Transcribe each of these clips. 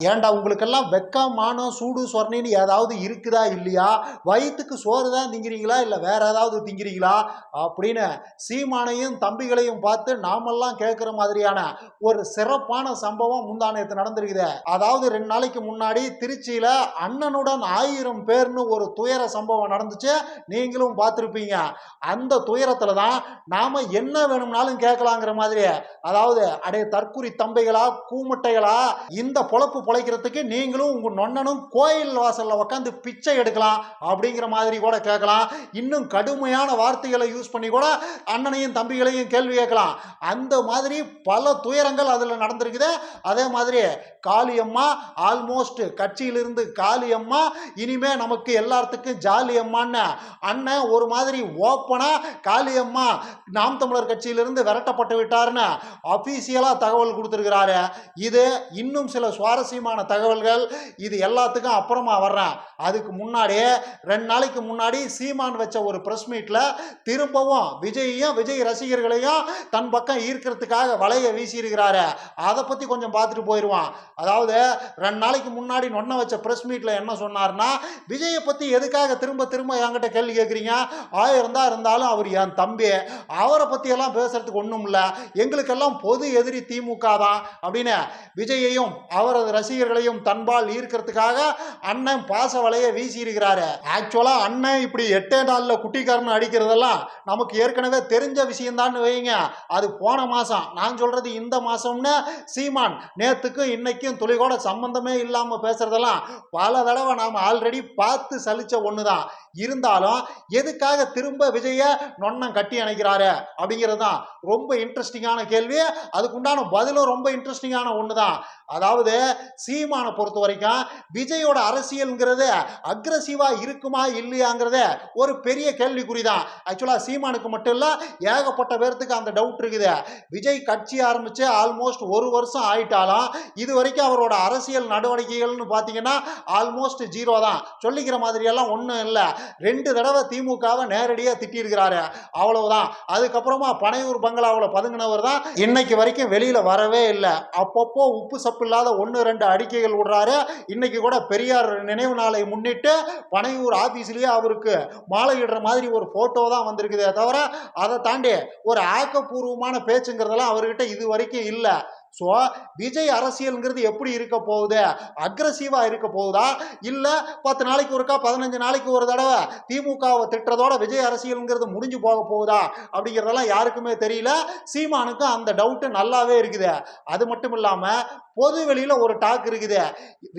ஏன்டா உங்களுக்கெல்லாம் வெக்கம் மானம் சூடு சொர்ணின்னு ஏதாவது இருக்குதா இல்லையா? வயிற்றுக்கு சோறு தான் திங்கிறீங்களா? இல்லை வேற ஏதாவது திங்கிறீங்களா? அப்படின்னு சீமானையும் தம்பிகளையும் பார்த்து நாமெல்லாம் கேட்குற மாதிரியான ஒரு சிறப்பான சம்பவம் முந்தானயத்து நடந்திருக்குது. அதாவது ரெண்டு நாளைக்கு முன்னாடி திருச்சியில் அண்ணனுடன் ஆயிரம் பேர்னு ஒரு துயர சம்பவம் நடந்துச்சு. நீங்களும் பார்த்துருப்பீங்க. அந்த துயரத்தில் தான் நாம் என்ன வேணும்னாலும் கேட்கலாங்கிற மாதிரி அதாவது அடைய தற்குறி தம்பிகளா கூமுட்டைகளா இந்த பொழப்பு பொழைக்கிறதுக்கு நீங்களும் உங்கள் நொண்ணனும் கோயில் வாசலில் உட்காந்து பிச்சை எடுக்கலாம் அப்படிங்கிற மாதிரி கூட கேட்கலாம். இன்னும் கடுமையான வார்த்தைகளை யூஸ் பண்ணி கூட அண்ணனையும் தம்பிகளையும் கேள்வி கேட்கலாம். அந்த மாதிரி பல துயரங்கள் அதில் நடந்திருக்குது. அதே மாதிரி காளியம்மா ஆல்மோஸ்ட் கட்சியிலிருந்து காளியம்மா இனிமே நமக்கு எல்லாத்துக்கும் ஜாலியம்மான்னு அண்ணன் ஒரு மாதிரி ஓப்பனா காளியம்மா நாம் தமிழர் கட்சியிலிருந்து விரட்டப்பட்டு விட்டார்னு அபிஷியலாக தகவல் கொடுத்துருக்கிறாரு. இது இன்னும் சில சுவாரஸ்யமான தகவல்கள் இது எல்லாத்துக்கும் அப்புறமா வர்றேன். அதுக்கு முன்னாடியே ரெண்டு நாளைக்கு முன்னாடி சீமான் வச்ச ஒரு ப்ரெஸ் மீட்டில் திரும்பவும் விஜயையும் விஜய் ரசிகர்களையும் தன் பக்கம் ஈர்க்கிறதுக்காக வலையை வீசியிருக்கிறாரு. அதை பற்றி கொஞ்சம் பார்த்துட்டு போயிடுவான் அதாவது ரெண்டு நாளைக்கு முன்னாடி நொன்ன வச்ச ப்ரெஸ் மீட்டில் என்ன சொன்னார்னா விஜயை பற்றி எதுக்காக திரும்ப திரும்ப என்கிட்ட கேள்வி கேட்குறீங்க? ஆயிரம் தான் இருந்தாலும் அவர் என் தம்பி. அவரை பற்றியெல்லாம் பேசுறதுக்கு ஒன்றும் இல்லை. எங்களுக்கெல்லாம் பொது எதிரி திமுக தான். அப்படின்னு விஜயையும் அவரது ரசிகர்களையும் தன்பால் ஈர்க்கிறதுக்காக அண்ணன் பாச வலையை வீசியிருக்கிறாரு ஆக்சுவலாக அண்ணன் இப்படி எட்டே நாளில் குட்டிக்காரன் அடிக்கிறதெல்லாம் நமக்கு ஏற்கனவே தெரிஞ்ச விஷயம்தான் வைங்க. அது போன மாதம் நான் சொல்கிறது இந்த மாதம்னு சீமான் நேத்துக்கும் இன்னைக்கும் துளிகோட சம்பந்தமே இல்லாமல் பேசுறதெல்லாம் பல தடவை நாம் ஆல்ரெடி பார்த்து சலிச்ச ஒன்று தான் இருந்தாலும் எதுக்காக திரும்ப விஜய நொன்னம் கட்டி அணைக்கிறாரு அப்படிங்கிறது தான் ரொம்ப இன்ட்ரெஸ்டிங்கான கேள்வி. அதுக்குண்டான பதிலும் ரொம்ப இன்ட்ரெஸ்டிங்கான ஒன்று தான் அதாவது சீமானை பொறுத்த வரைக்கும் விஜயோட அரசியல்ங்கிறது அக்ரஸிவாக இருக்குமா இல்லையாங்கிறத ஒரு பெரிய கேள்விக்குறி தான் ஆக்சுவலாக சீமானுக்கு மட்டும் இல்லை ஏகப்பட்ட பேர்த்துக்கு அந்த டவுட் இருக்குது. விஜய் கட்சி ஆரம்பித்து ஆல்மோஸ்ட் ஒரு வருஷம் ஆயிட்டாலும் இது வரைக்கும் அவரோட அரசியல் நடவடிக்கைகள்னு பார்த்தீங்கன்னா ஆல்மோஸ்ட் ஜீரோ தான். சொல்லிக்கிற மாதிரியெல்லாம் ஒன்றும் இல்லை. ரெண்டு தடவை திமுகவை நேரடியாக திட்டியிருக்கிறாரு. அவ்வளவுதான். அதுக்கப்புறமா பனையூர் பங்களாவில் பதுங்கினவர் தான். இன்னைக்கு வரைக்கும் வெளியில் வரவே இல்லை. அப்பப்போ உப்பு சப்பு இல்லாத ஒன்று ரெண்டு அறிக்கைகள் விடுறாரு. இன்னைக்கு கூட பெரியார் நினைவு நாளை முன்னிட்டு பனையூர் ஆஃபீஸ்லேயே அவருக்கு மாலையிடுற மாதிரி ஒரு ஃபோட்டோ தான் வந்திருக்குதே தவிர அதை தாண்டி ஒரு ஆக்கப்பூர்வமான பேச்சுங்கிறதெல்லாம் அவர்கிட்ட இது வரைக்கும் இல்லை. ஸோ விஜய் அரசியல்ங்கிறது எப்படி இருக்க போகுது? அக்ரஸிவாக இருக்க போகுதா? இல்லை பத்து நாளைக்கு ஒருக்கா பதினஞ்சு நாளைக்கு ஒரு தடவை திமுகவை திட்டுறதோட விஜய் அரசியல்ங்கிறது முடிஞ்சு போக போகுதா? அப்படிங்கிறதெல்லாம் யாருக்குமே தெரியல. சீமானுக்கும் அந்த டவுட்டு நல்லாவே இருக்குது. அது மட்டும் இல்லாமல் பொது வெளியில் ஒரு டாக் இருக்குது.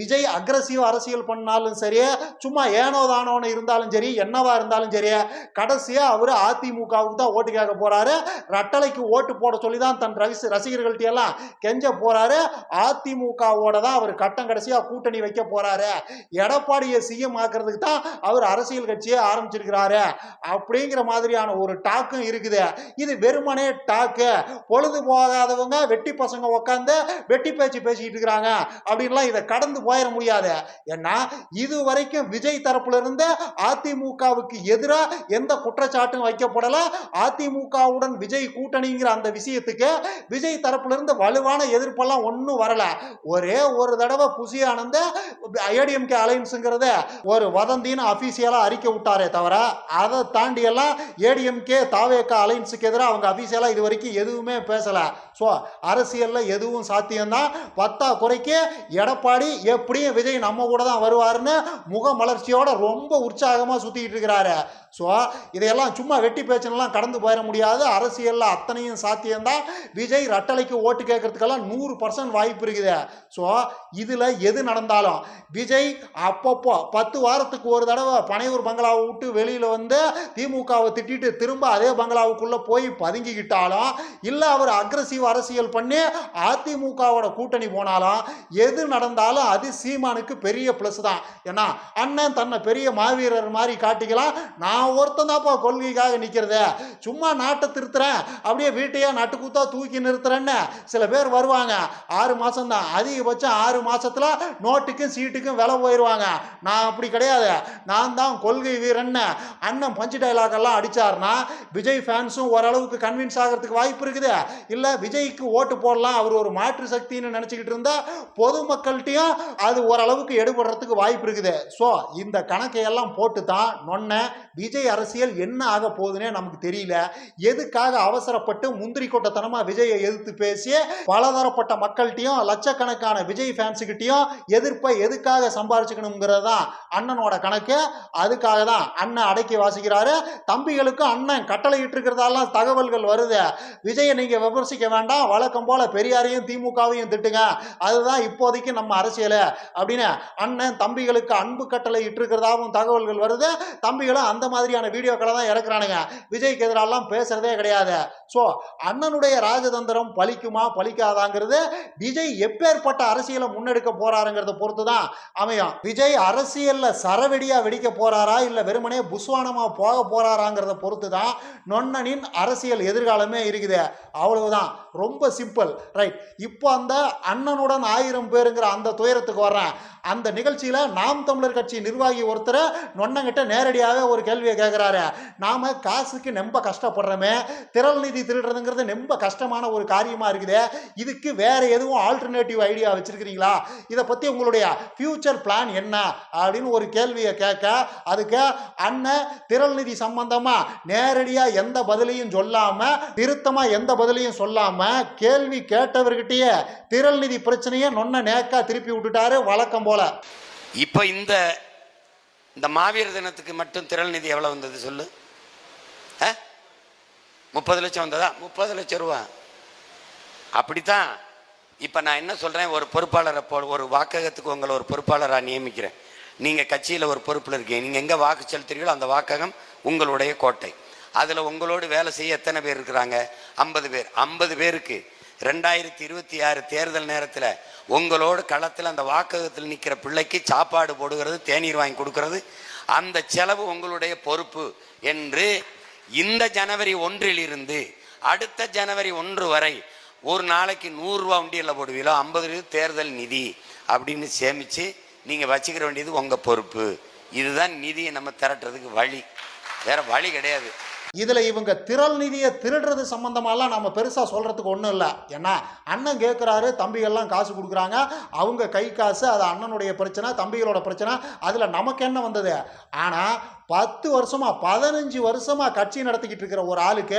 விஜய் அக்ரஸிவ் அரசியல் பண்ணாலும் சரி சும்மா ஏனோ தானோன்னு இருந்தாலும் சரி என்னவா இருந்தாலும் சரி கடைசியாக அவர் அதிமுகவுக்கு தான் ஓட்டு கேட்க போகிறாரு ரட்டளைக்கு ஓட்டு போட சொல்லி தான் தன் ரசி ரசிகர்கள்ட்ட எல்லாம் கெஞ்ச போறாரு. அதிமுகவோட தான் அவர் கட்டம் கடைசியா கூட்டணி வைக்க போறாரு. எடப்பாடியை சிஎம் ஆக்குறதுக்கு தான் அவர் அரசியல் கட்சியை ஆரம்பிச்சிருக்கிறாரு. அப்படிங்கிற மாதிரியான ஒரு டாக்கும் இருக்குது. இது வெறுமனே டாக்கு. பொழுது போகாதவங்க வெட்டி பசங்க உட்காந்து வெட்டி பேச்சு பேசிக்கிட்டு இருக்கிறாங்க. அப்படின்லாம் இதை கடந்து போயிட முடியாது. ஏன்னா இது வரைக்கும் விஜய் தரப்புல இருந்து அதிமுகவுக்கு எதிராக எந்த குற்றச்சாட்டும் வைக்கப்படல. அதிமுகவுடன் விஜய் கூட்டணிங்கிற அந்த விஷயத்துக்கு விஜய் தரப்புல இருந்து வலுவான எதிர்ப்பெல்லாம் ஒன்றும் வரல. ஒரே ஒரு தடவை புசி ஆனந்த ஏடிஎம்கே அலைன்ஸுங்கிறத ஒரு வதந்தின்னு அஃபீஷியலாக அறிக்கை விட்டாரே தவிர அதை தாண்டி எல்லாம் ஏடிஎம்கே தாவேக்கா அலைன்ஸுக்கு எதிராக அவங்க அஃபீஷியலாக இது வரைக்கும் எதுவுமே பேசலை. ஸோ அரசியலில் எதுவும் சாத்தியம்தான் பத்தா குறைக்கு எடப்பாடி எப்படியும் விஜய் நம்ம கூட தான் வருவாருன்னு முகமலர்ச்சியோட ரொம்ப உற்சாகமாக சுற்றிக்கிட்டு இருக்கிறாரு. ஸோ இதையெல்லாம் சும்மா வெட்டி பேச்சுனெல்லாம் கடந்து போயிட முடியாது. அரசியலில் அத்தனையும் சாத்தியம்தான். விஜய் ரட்டளைக்கு ஓட்டு கேட்கறதுக்கெல்லாம் நூறு பர்சன்ட் வாய்ப்பு இருக்குது. ஸோ இதில் எது நடந்தாலும் விஜய் அப்பப்போ பத்து வாரத்துக்கு ஒரு தடவை பனையூர் பங்களாவை விட்டு வெளியில் வந்து திமுகவை திட்டிட்டு திரும்ப அதே பங்களாவுக்குள்ளே போய் பதுங்கிக்கிட்டாலும் இல்லை அவர் அக்ரஸிவ் அரசியல் பண்ணி அதிமுகவோட கூட்டணி போனாலும் எது நடந்தாலும் அது சீமானுக்கு பெரிய ப்ளஸ் தான். ஏன்னா அண்ணன் தன்னை பெரிய மாவீரர் மாதிரி காட்டிக்கலாம். நான் ஒருத்தன் தான்ப்பா கொள்கைக்காக நிற்கிறது சும்மா நாட்டை திருத்துறேன் அப்படியே வீட்டையே நட்டுக்குத்தா தூக்கி நிறுத்துறேன்னு சில பேர் வருவாங்க. ஆறு மாதம் தான் அதிகபட்சம் ஆறு மாசத்துல நோட்டுக்கும் சீட்டுக்கும் விலை போயிடுவாங்க நான் அப்படி கிடையாது. நான் தான் கொள்கை வீரன்னு அண்ணன் பஞ்சு டைலாக் எல்லாம் அடிச்சாருன்னா விஜய் ஃபேன்ஸும் ஓரளவுக்கு கன்வின்ஸ் ஆகிறதுக்கு வாய்ப்பு இருக்குது. இல்லை விஜய்க்கு ஓட்டு போடலாம். அவர் ஒரு மாற்று சக்தின்னு நினச்சிக்கிட்டு இருந்தால் இருந்தா பொதுமக்கள்கிட்டயும் அது ஓரளவுக்கு எடுபடுறதுக்கு வாய்ப்பு இருக்குது. ஸோ இந்த கணக்கையெல்லாம் போட்டு தான் நொன்ன விஜய் அரசியல் என்ன ஆக போகுதுன்னே நமக்கு தெரியல. எதுக்காக அவசரப்பட்டு முந்திரி கொட்டத்தனமாக விஜயை எதிர்த்து பேசி பலதரப்பட்ட மக்கள்கிட்டையும் லட்சக்கணக்கான விஜய் ஃபேன்ஸுக்கிட்டையும் எதிர்ப்பை எதுக்காக சம்பாரிச்சுக்கணுங்கிறது தான் அண்ணனோட கணக்கு. அதுக்காக தான் அண்ணன் அடக்கி வாசிக்கிறாரு. தம்பிகளுக்கும் அண்ணன் கட்டளை இருக்கிறதாலாம் தகவல்கள் வருது. விஜயை நீங்கள் விமர்சிக்க வேண்டாம். வழக்கம் போல பெரியாரையும் திமுகவையும் திட்டுங்க. அதுதான் இப்போதைக்கு நம்ம அரசியல். அப்படின்னு அண்ணன் தம்பிகளுக்கு அன்பு கட்டளை இட்டிருக்கிறதாகவும் தகவல்கள் வருது. தம்பிகளும் அந்த மாதிரியான வீடியோக்களை தான் இறக்குறானுங்க. விஜய்க்கு எதிராலாம் பேசுறதே கிடையாது. ஸோ அண்ணனுடைய ராஜதந்திரம் பலிக்குமா பலிக்காதாங்கிறது விஜய் எப்பேற்பட்ட அரசியலை முன்னெடுக்க போறாருங்கிறத பொறுத்து தான் அமையும். விஜய் அரசியலில் சரவெடியாக வெடிக்க போறாரா இல்லை வெறுமனே புஸ்வானமாக போக போறாராங்கிறத பொறுத்து தான் நொன்னனின் அரசியல் எதிர்காலமே இருக்குது. அவ்வளவுதான். ரொம்ப சிம்பிள் ரைட் இப்போ அந்த அண்ணனுடன் ஆயிரம் பேருங்கிற அந்த துயரத்துக்கு வர்றேன். அந்த நிகழ்ச்சியில் நாம் தமிழர் கட்சி நிர்வாகி ஒருத்தர் நொன்னங்கிட்ட நேரடியாகவே ஒரு கேள்வியை கேட்குறாரு நாம காசுக்கு ரொம்ப கஷ்டப்படுறோமே திரள் நிதி திருடுறதுங்கிறது ரொம்ப கஷ்டமான ஒரு காரியமா இருக்குது. இதுக்கு வேற எதுவும் ஆல்டர்னேட்டிவ் ஐடியா வச்சிருக்கிறீங்களா? இதை பத்தி உங்களுடைய ஃப்யூச்சர் பிளான் என்ன? அப்படின்னு ஒரு கேள்வியை கேட்க அதுக்கு அண்ணன் திரள் நிதி சம்பந்தமாக நேரடியா எந்த பதிலையும் சொல்லாம திருத்தமா எந்த பதிலையும் சொல்லாம கேள்வி கேட்டவர்கிட்டயே திரள் நிதி பிரச்சனையை நொன்ன நேக்கா திருப்பி விட்டுட்டாரு வழக்கம் போல. இப்போ இந்த இந்த மாவீர தினத்துக்கு மட்டும் திரள் நிதி எவ்வளோ வந்தது சொல்லு? முப்பது லட்சம் வந்ததா? முப்பது லட்சம் ரூபா. அப்படித்தான் இப்போ நான் என்ன சொல்கிறேன் ஒரு பொறுப்பாளரை போ ஒரு வாக்ககத்துக்கு உங்களை ஒரு பொறுப்பாளராக நியமிக்கிறேன். நீங்கள் கட்சியில் ஒரு பொறுப்பில் இருக்கீங்க. நீங்கள் எங்கே வாக்கு செலுத்துறீங்களோ அந்த வாக்ககம் உங்களுடைய கோட்டை. அதில் உங்களோடு வேலை செய்ய எத்தனை பேர் இருக்கிறாங்க? ஐம்பது பேர். ஐம்பது பேருக்கு ரெண்டாயிரத்தி இருபத்தி ஆறு தேர்தல் நேரத்தில் உங்களோட களத்தில் அந்த வாக்ககத்தில் நிற்கிற பிள்ளைக்கு சாப்பாடு போடுகிறது தேநீர் வாங்கி கொடுக்கறது அந்த செலவு உங்களுடைய பொறுப்பு என்று இந்த ஜனவரி ஒன்றில் இருந்து அடுத்த ஜனவரி ஒன்று வரை ஒரு நாளைக்கு நூறுரூவா உண்டியில் போடுவீங்களோ ஐம்பது தேர்தல் நிதி அப்படின்னு சேமித்து நீங்கள் வச்சுக்கிற வேண்டியது உங்கள் பொறுப்பு. இதுதான் நிதியை நம்ம திரட்டுறதுக்கு வழி. வேறு வழி கிடையாது. இதுல இவங்க திரள் நிதியை திருடுறது சம்பந்தமாலாம் நம்ம பெருசா சொல்றதுக்கு ஒன்றும் இல்லை. ஏன்னா அண்ணன் கேட்குறாரு தம்பிகள்லாம் காசு கொடுக்குறாங்க அவங்க கை காசு அது அண்ணனுடைய பிரச்சனை தம்பிகளோட பிரச்சனை அதுல நமக்கு என்ன வந்தது? ஆனா பத்து வருஷமா பதினஞ்சு வருஷமா கட்சி நடத்திக்கிட்டு இருக்கிற ஒரு ஆளுக்கு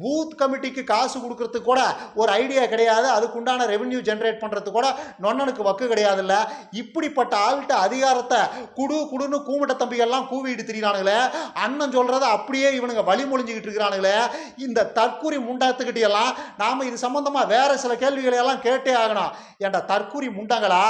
பூத் கமிட்டிக்கு காசு கொடுக்கறதுக்கு கூட ஒரு ஐடியா கிடையாது. அதுக்குண்டான ரெவென்யூ ஜென்ரேட் பண்ணுறது கூட நொன்னனுக்கு வக்கு கிடையாதுல்ல. இப்படிப்பட்ட ஆள்கிட்ட அதிகாரத்தை குடு குடுன்னு கூமிட்ட தம்பிகள்லாம் கூவிட்டு திரியினானுங்களே அண்ணன் சொல்றத அப்படியே இவனுங்க வழிமொழிஞ்சுக்கிட்டு இருக்கிறானுங்களே இந்த தற்கூரி முண்டாத்துக்கிட்ட எல்லாம் நாம இது சம்பந்தமா வேற சில கேள்விகளை எல்லாம் கேட்டே ஆகணும். ஏன்டா தற்கூரி முண்டாங்களா?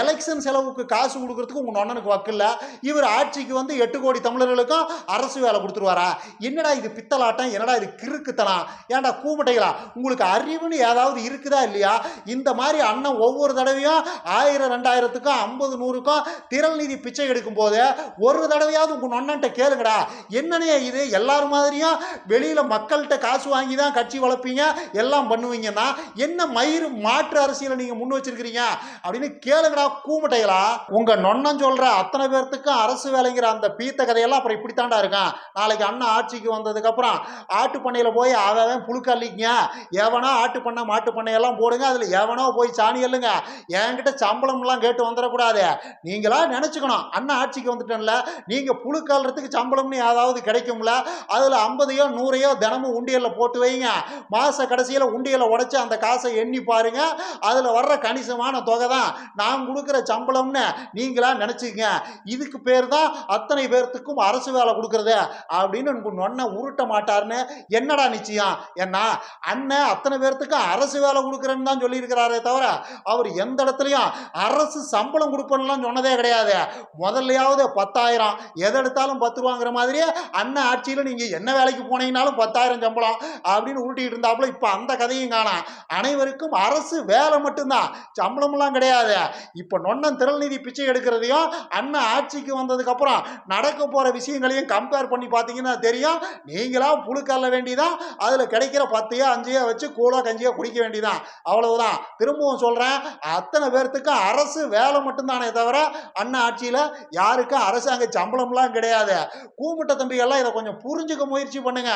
எலெக்ஷன் செலவுக்கு காசு கொடுக்கறதுக்கு உங்கள் அண்ணனுக்கு வக்கில்ல இவர் ஆட்சிக்கு வந்து எட்டு கோடி தமிழர்களுக்கும் அரசு வேலை கொடுத்துருவாரா? என்னடா இது பித்தலாட்டம்? என்னடா இது கிறுக்குத்தனம்? ஏன்டா கூமட்டைகளா? உங்களுக்கு அறிவுன்னு ஏதாவது இருக்குதா இல்லையா? இந்த மாதிரி அண்ணன் ஒவ்வொரு தடவையும் ஆயிரம் ரெண்டாயிரத்துக்கும் ஐம்பது நூறுக்கும் திரள் நிதி பிச்சை எடுக்கும் போது ஒரு தடவையாவது உங்கள் நொன்னன்ட்ட கேளுங்கடா. என்னனே இது? எல்லாரும் மாதிரியும் வெளியில மக்கள்கிட்ட காசு வாங்கி தான் கட்சி வளர்ப்பீங்க எல்லாம் பண்ணுவீங்கன்னா என்ன மயிறு மாற்று அரசியலை நீங்கள் முன் வச்சிருக்கிறீங்க அப்படின்னு கேளுங்கடா கூமுட்டைகளா. உங்கள் நொண்ணம் சொல்கிற அத்தனை பேர்த்துக்கும் அரசு வேலைங்கிற அந்த பீத்த கதையெல்லாம் அப்புறம் இப்படித்தாண்டா இருக்கான். நாளைக்கு அண்ணன் ஆட்சிக்கு வந்ததுக்கப்புறம் ஆட்டு பண்ணையில் போய் அவன் புழுக்கல்லிங்க எவனோ ஆட்டு பண்ண மாட்டு பண்ணையெல்லாம் போடுங்க அதில் எவனோ போய் சாணி எல்லுங்க என்கிட்ட சம்பளம்லாம் கேட்டு வந்துடக்கூடாது. நீங்களா நினச்சிக்கணும் அண்ணன் ஆட்சிக்கு வந்துட்டேன்ல நீங்கள் புழுக்காலறதுக்கு சம்பளம்னு ஏதாவது கிடைக்கும்ல அதில் ஐம்பதையோ நூறையோ தினமும் உண்டியலில் போட்டு வைங்க. மாத கடைசியில் உண்டியலை உடச்சி அந்த காசை எண்ணி பாருங்க. அதில் வர்ற கணிசமான தொகை தான் நான் கொடுக்குற சம்பளம்னு நீங்களா நினச்சிக்கங்க. இதுக்கு பேர் தான் அத்தனை பேர்த்துக்கும் அரசு வேலை கொடுக்குறது அப்படின்னு நொன்ன உருட்ட மாட்டாருன்னு என்னடா நிச்சயம்? ஏன்னா அண்ணன் அத்தனை பேர்த்துக்கும் அரசு வேலை கொடுக்குறேன்னு தான் சொல்லியிருக்கிறாரே தவிர அவர் எந்த இடத்துலையும் அரசு சம்பளம் கொடுப்பேன்லாம் சொன்னதே கிடையாது. முதல்லையாவது பத்தாயிரம். எதை எடுத்தாலும் பத்து ரூபாங்கிற மாதிரியே அண்ணன் ஆட்சியில் நீங்கள் என்ன வேலைக்கு போனீங்கனாலும் பத்தாயிரம் சம்பளம் அப்படின்னு உருட்டிட்டு இருந்தாப்புல இப்போ அந்த கதையும் காணாம் அனைவருக்கும் அரசு வேலை மட்டும்தான். சம்பளம்லாம் கிடையாது. இப்போ நொன்னன் திரள் நிதி பிச்சை எடுக்கிறதையும் அண்ணன் ஆட்சிக்கு வந்ததுக்கப்புறம் நடக்க போகிற விஷயங்களையும் கம்பேர் பண்ணி பார்த்தீங்கன்னா தெரியும். நீங்களா புழுக்கல்ல வேண்டிதான். அதில் கிடைக்கிற பத்தையோ அஞ்சையோ வச்சு கூழோ கஞ்சியோ குடிக்க வேண்டிதான். அவ்வளவுதான். திரும்பவும் சொல்கிறேன் அத்தனை பேர்த்துக்கும் அரசு வேலை மட்டும்தானே தவிர அண்ணன் ஆட்சியில் யாருக்கும் அரசாங்க சம்பளம்லாம் கிடையாது. கூமுட்ட தம்பிகள்லாம் இதை கொஞ்சம் புரிஞ்சுக்க முயற்சி முயற்சி பண்ணுங்க.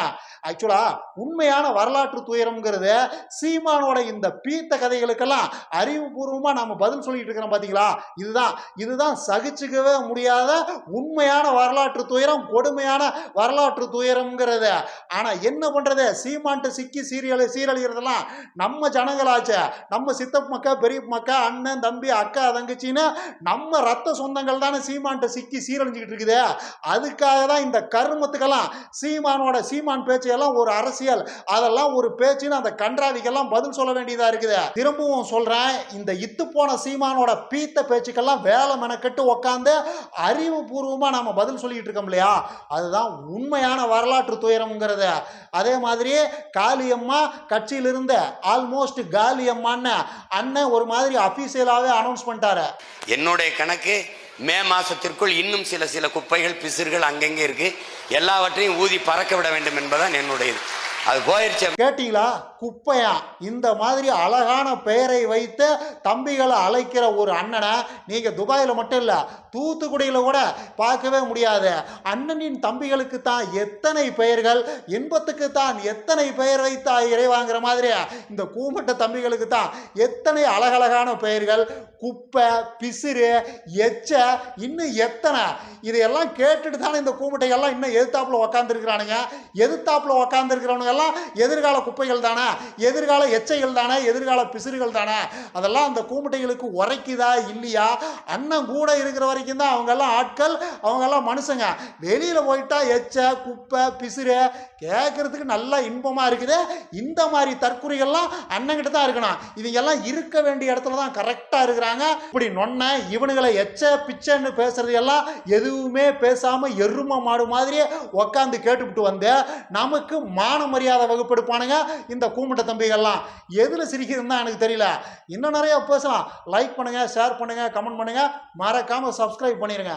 ஆக்சுவலா உண்மையான வரலாற்று துயரம்ங்கிறது சீமானோட இந்த பீத்த கதைகளுக்கெல்லாம் அறிவுபூர்வமா நம்ம பதில் சொல்லிட்டு இருக்கிறோம் பாத்தீங்களா? இதுதான். இதுதான் சகிச்சுக்கவே முடியாத உண்மையான வரலாற்று துயரம் கொடுமையான வரலாற்று துயரம்ங்கிறது. ஆனா என்ன பண்றது? சீமான்ட்டு சிக்கி சீரியல் சீரழிகிறதெல்லாம் நம்ம ஜனங்களாச்சே. நம்ம சித்தப்பு மக்கா பெரிய மக்கா அண்ணன் தம்பி அக்கா தங்கச்சின்னு நம்ம ரத்த சொந்தங்கள் தானே சீமான்ட்ட சிக்கி சீரழிஞ்சுக்கிட்டு இருக்குது. அதுக்காக தான் இந்த கருமத்துக்கெல்லாம் சீமான சீமானோட சீமான் பேச்சையெல்லாம் ஒரு அரசியல். அதெல்லாம் ஒரு பேச்சுன்னு அந்த கன்றாவிக்கெல்லாம் பதில் சொல்ல வேண்டியதா இருக்குது. திரும்பவும் சொல்றேன் இந்த இத்து போன சீமானோட பீத்த பேச்சுக்கெல்லாம் வேலை மெனக்கெட்டு உக்காந்து அறிவுபூர்வமா நாம பதில் சொல்லிட்டு இருக்கோம் இல்லையா? அதுதான் உண்மையான வரலாற்று துயரம்ங்கிறது. அதே மாதிரி காளியம்மா கட்சியில் இருந்த ஆல்மோஸ்ட் காலியம்மான்னு அண்ணன் ஒரு மாதிரி அபிஷியலாவே அனௌன்ஸ் பண்ணிட்டாரு. என்னுடைய கணக்கு மே மாசத்திற்குள் இன்னும் சில சில குப்பைகள் பிசிறுகள் அங்கங்கே இருக்கு. எல்லாவற்றையும் ஊதி பறக்க விட வேண்டும் என்பதுதான் என்னுடையது. அது போயிடுச்சு கேட்டீங்களா? குப்பையா? இந்த மாதிரி அழகான பெயரை வைத்து தம்பிகளை அழைக்கிற ஒரு அண்ணனை நீங்கள் துபாயில் மட்டும் இல்லை தூத்துக்குடியில் கூட பார்க்கவே முடியாது. அண்ணனின் தம்பிகளுக்கு தான் எத்தனை பெயர்கள் இன்பத்துக்கு தான் எத்தனை பெயர் வைத்தா இறைவாங்கிற மாதிரி இந்த கூமட்ட தம்பிகளுக்கு தான் எத்தனை அழகழகான பெயர்கள் குப்பை பிசிறு எச்ச இன்னும் எத்தனை? இதையெல்லாம் கேட்டுட்டு தானே இந்த கூமுட்டைகள்லாம் இன்னும் எதிர்த்தாப்புல உக்காந்துருக்கிறானுங்க. எதிர்த்தாப்புல உக்காந்துருக்கிறவனுங்க எல்லாம் எதிர்கால குப்பைகள் தானே? எதிர்கால எச்சைகள் தானே எதிர்கால பிசிறுகள் தானே? அதெல்லாம் அந்த கூமுட்டைகளுக்கு உரைக்குதா இல்லையா? அண்ணன் கூட இருக்கிற வரைக்கும் தான் அவங்கெல்லாம் ஆட்கள் அவங்கெல்லாம் மனுஷங்க. வெளியில் போயிட்டா எச்சை குப்பை பிசிறு கேட்கறதுக்கு நல்லா இன்பமாக இருக்குது. இந்த மாதிரி தற்குறிகள்லாம் அண்ணங்கிட்ட தான் இருக்கணும். இவங்கெல்லாம் இருக்க வேண்டிய இடத்துல தான் கரெக்டாக இருக்கிறாங்க. இப்படி நொன்ன இவனுங்களை எச்ச பிச்சைன்னு பேசுறது எல்லாம் எதுவுமே பேசாமல் எரும மாடு மாதிரியே உக்காந்து கேட்டுவிட்டு வந்து நமக்கு மான மரியாதை வகுப்பெடுப்பானுங்க. இந்த கூமுட்ட தம்பிகள்லாம் எதில் சிரிக்கிறதுன்னு தான் எனக்கு தெரியல. இன்னும் நிறையா பேசலாம். லைக் பண்ணுங்கள் ஷேர் பண்ணுங்கள் கமெண்ட் பண்ணுங்கள் மறக்காமல் சப்ஸ்கிரைப் பண்ணிடுங்க